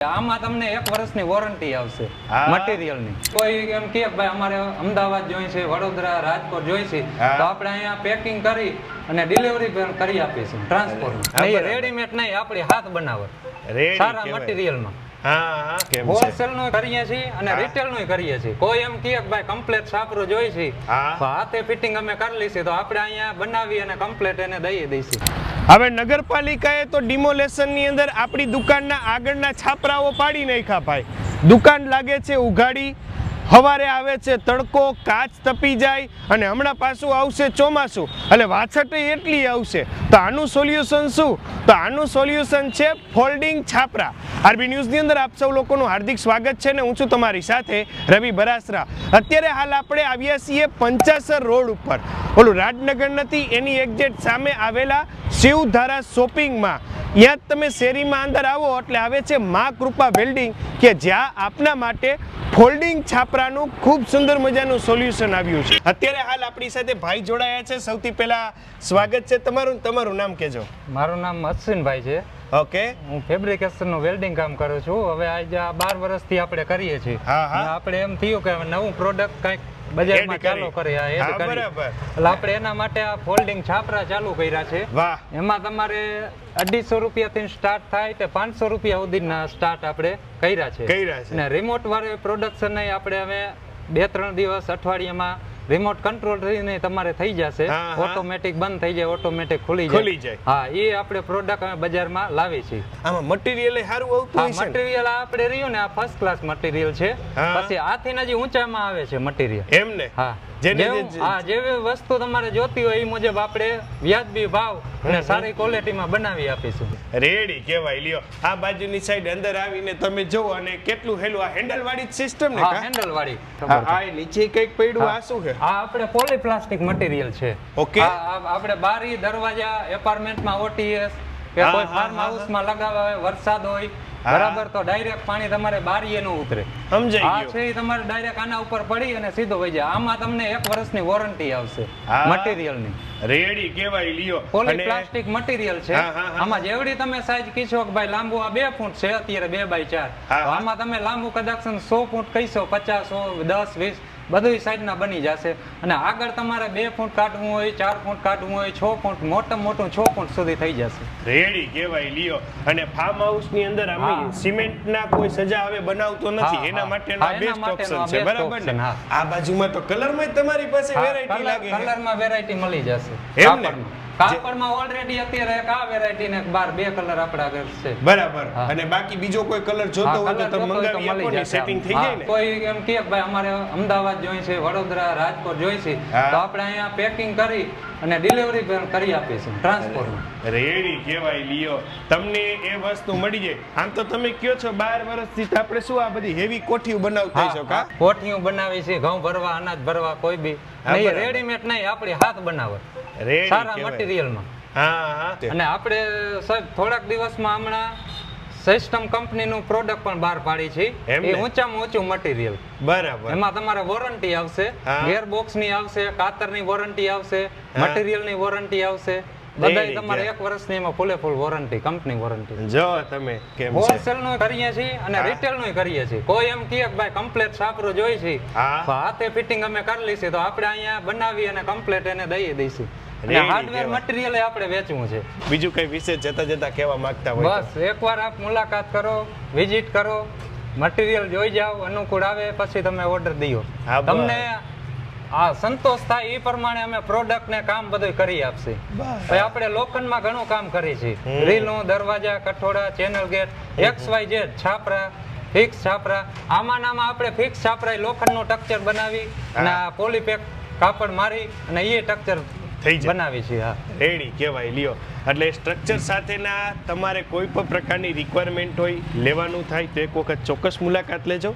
આમાં તમને એક વર્ષની વોરંટી આવશે મટીરિયલની કોઈ એમ કે ભાઈ અમારે અમદાવાદ જોઈએ છે વડોદરા રાજકોટ જોઈએ છે તો આપણે અહીંયા પેકિંગ કરી અને ડિલિવરી પણ કરી આપીશું ટ્રાન્સપોર્ટ હા, એ રેડીમેડ નહીં આપણી હાથ બનાવટ રેડી સારા. મટીરિયલમાં હોલસેલનું કરીએ છીએ અને રિટેલનું કરીએ છીએ. કોઈ એમ કે ભાઈ કમ્પ્લેટ સાપરો જોઈ છે હાથે ફિટિંગ અમે કરી લઈશું તો આપણે અહીંયા બનાવી અને કમ્પ્લેટ એને દઈ દઈશું. હવે નગરપાલિકાએ તો ડિમોલેશનની અંદર આપણી દુકાનના આગળના છાપરાઓ પાડી નાખ્યા ભાઈ. દુકાન લાગે છે ઉઘાડી, હવારે આવે છે તડકો, કાચ તપી જાય અને હમણાં પાછું આવશે ચોમાસું. એટલે વાછટ એટલી આવશે. તો આનું સોલ્યુશન શું? તો આનું સોલ્યુશન છે ફોલ્ડિંગ છાપરા. આરબી ન્યૂઝની અંદર આપ સૌ લોકોનું હાર્દિક સ્વાગત છે ને હું છું તમારી સાથે રવિ બરાસરા. અત્યારે હાલ આપણે આવ્યા છીએ પંચાસર રોડ ઉપર. ઓલું રાજનગર નથી, એની એક્ઝેટ સામે આવેલા શિવધારા શોપિંગમાં. ત્યાં તમે શેરીમાં અંદર આવો એટલે આવે છે મા કૃપા વેલ્ડિંગ કે જ્યાં આપના માટે ફોલ્ડિંગ છાપરાનું ખૂબ સુંદર મજાનું સોલ્યુશન આવ્યું છે. અત્યારે હાલ આપણી સાથે ભાઈ જોડાયા છે. સૌથી પહેલા સ્વાગત છે તમારું તમારું નામ કહેજો. મારું નામ અશ્વિનભાઈ છે. ઓકે. હું ફેબ્રિકેશનનું વેલ્ડિંગ કામ કરું છું. હવે આજે બાર વર્ષથી આપણે કરીએ છીએ. આપણે એમ થયું કે હવે નવું પ્રોડક્ટ કંઈક બજારમાં ચાલુ કરી હા, બરાબર. એટલે આપણે એના માટે આ ફોલ્ડિંગ છાપરા ચાલુ કર્યા છે. વાહ. એમાં તમારે અઢીસો રૂપિયા થી સ્ટાર્ટ થાય તે પાંચસો રૂપિયા સુધીના સ્ટાર્ટ આપણે કર્યા છે. કર્યા છે. અને રિમોટ વાળે પ્રોડક્શન આપણે હવે બે ત્રણ દિવસ અઠવાડિયામાં રિમોટ કંટ્રોલ રહીને તમારે થઈ જશે. ઓટોમેટિક બંધ થઈ જાય ઓટોમેટિક ખુલી ખુલી જાય. હા એ આપણે પ્રોડક્ટ અમે બજારમાં લાવી છીએ. આમાં મટીરીયલ સારું આવતું હશે ને? આપણે રહ્યું ને આ ફર્સ્ટ ક્લાસ મટીરિયલ છે. પછી આથી હજી ઊંચામાં આવે છે મટીરિયલ એમ ને? હા. જેને જે- હા જેવી વસ્તુ તમારે જોતી હોય એ મુજબ આપણે વ્યાજબી ભાવ અને સારી ક્વોલિટીમાં બનાવી આપીશું. રેડી કહેવાય લ્યો. આ બાજુની સાઈડ અંદર આવીને તમે જુઓ અને કેટલું હેલું આ હેન્ડલ વાળી જ સિસ્ટમ ને હેન્ડલ વાળી આ નીચે કંઈક પડ્યું. આ શું છે? આ આપણે પોલીપ્લાસ્ટિક મટીરિયલ છે. આ આપણે બારી દરવાજા એપાર્ટમેન્ટમાં ઓટીએસ કે કોઈ ફાર્મ હાઉસમાં લગાવવા હોય વરસાદ હોય. બરાબર તો ડાયરેક્ટ પાણી તમારે બારીએ નો ઉતરે. સમજાઈ ગયું. છે તમારે ડાયરેક્ટ આના ઉપર પડી અને સીધો વહી જાય. આમાં તમને એક વર્ષની વોરંટી આવશે મટીરિયલની રેડી કેવાય લ્યો. પોલીપ્લાસ્ટિક મટીરિયલ છે. આમાં જેવડી તમે સાઈઝ કીશો કે ભાઈ લાંબુ આ બે ફૂટ છે અત્યારે બે બાય ચાર. આમાં તમે લાંબુ કદાચ સો ફૂટ કહીશો પચાસ સો દસ વીસ. બધું સાઈડના બની જશે. અને આગળ તમારે બે ફૂટ કાઢવું હોય ચાર ફૂટ કાઢવું હોય છ ફૂટ મોટામાં મોટું છ ફૂટ સુધી થઈ જશે. રેડી કહેવાય લ્યો. અને ફાર્મ હાઉસની અંદર અમે હા. સિમેન્ટ ના કોઈ સજા હવે બનાવતો નથી. એના માટે માટેનો બેસ્ટ ઓપ્શન છે. બરાબર ને? આ બાજુમાં તો કલરમાં તમારી પાસે વેરાયટી લાગે કલર કલરમાં વેરાયટી મળી જશે. એમ ને? કાપડમાં ઓલરેડી અત્યારે એક આ વેરાયટી ને બાર બે કલર આપડા ઘર છે. બરાબર. અને બાકી બીજો કોઈ કલર જોતો હોય તો તમે મંગાવી આપો ને સેટિંગ થઈ જાય ને. કોઈ એમ કે ભાઈ અમારે અમદાવાદ જોઈ છે વડોદરા રાજકોટ જોઈ છે તો આપણે અહીંયા પેકિંગ કરી અને ડિલિવરી પણ કરી આપીશું ટ્રાન્સપોર્ટ રેડી કહેવાય લિયો. તમને એ વસ્તુ મળી જાય. આમ તો તમે કયો છો બાર વર્ષથી તો આપણે શું આ બધી હેવી કોઠીઓ બનાવતા છો કા કોઠીયું બનાવી છે ઘઉં ભરવા અનાજ ભરવા કોઈ બી. નહીં રેડીમેડ નહીં આપણી હાથ બનાવટ રેડી સારા મટીરીયલમાં હા. અને આપણે સાહેબ થોડાક દિવસમાં હમણાં સિસ્ટમ કંપનીનું પ્રોડક્ટ પણ બહાર પાડી છે. એ ઊંચામાં ઊંચું મટીરીયલ બરાબર. એમાં તમારે વોરંટી આવશે. ગેર બોક્સની આવશે કાતરની વોરંટી આવશે મટીરીયલની વોરંટી આવશે. બધાય તમારે. એક વર્ષની એમાં ફૂલે ફૂલ વોરંટી કંપની વોરંટી જો તમે કેમ છે? હોલસેલનું કરીએ છીએ અને રિટેલનું કરીએ છીએ. કોઈ એમ કે ભાઈ કમ્પ્લેટ સાપરો જોઈ છે. તો હાથે ફિટિંગ અમે કરી લઈશું તો આપણે અહીંયા બનાવી અને કમ્પ્લેટ એને દઈ દઈશું. અને હાર્ડવેર મટીરીયલ આપણે વેચવું છે. બીજું કઈ વિશેષ જતા જતા કહેવા માંગતા હોય? બસ એકવાર આપ મુલાકાત કરો વિઝિટ કરો મટીરીયલ જોઈ જાઓ અનુકૂળ આવે પછી તમે ઓર્ડર દો તમને આ સંતોષ થાય એ પ્રમાણે અમે પ્રોડક્ટ ને કામ બધું કરી આપશે. ભાઈ આપણે લોખંડમાં ઘણું કામ કરીએ છીએ. રીલું દરવાજા કઠોડા channel gate X Y Z છાપરા ફિક્સ છાપરા. આમાં નામાં આપણે ફિક્સ છાપરા લોખંડનું સ્ટ્રક્ચર બનાવી અને આ પોલીપેક કાપડ મારી અને એ સ્ટ્રક્ચર થઈ જાય. બનાવી છે હા. રેડી કહેવાય લ્યો. એટલે સ્ટ્રક્ચર સાથેના તમારે કોઈ પણ પ્રકારની રિક્વાયરમેન્ટ હોય લેવાનું થાય તો એક વખત ચોક્કસ મુલાકાત લેજો.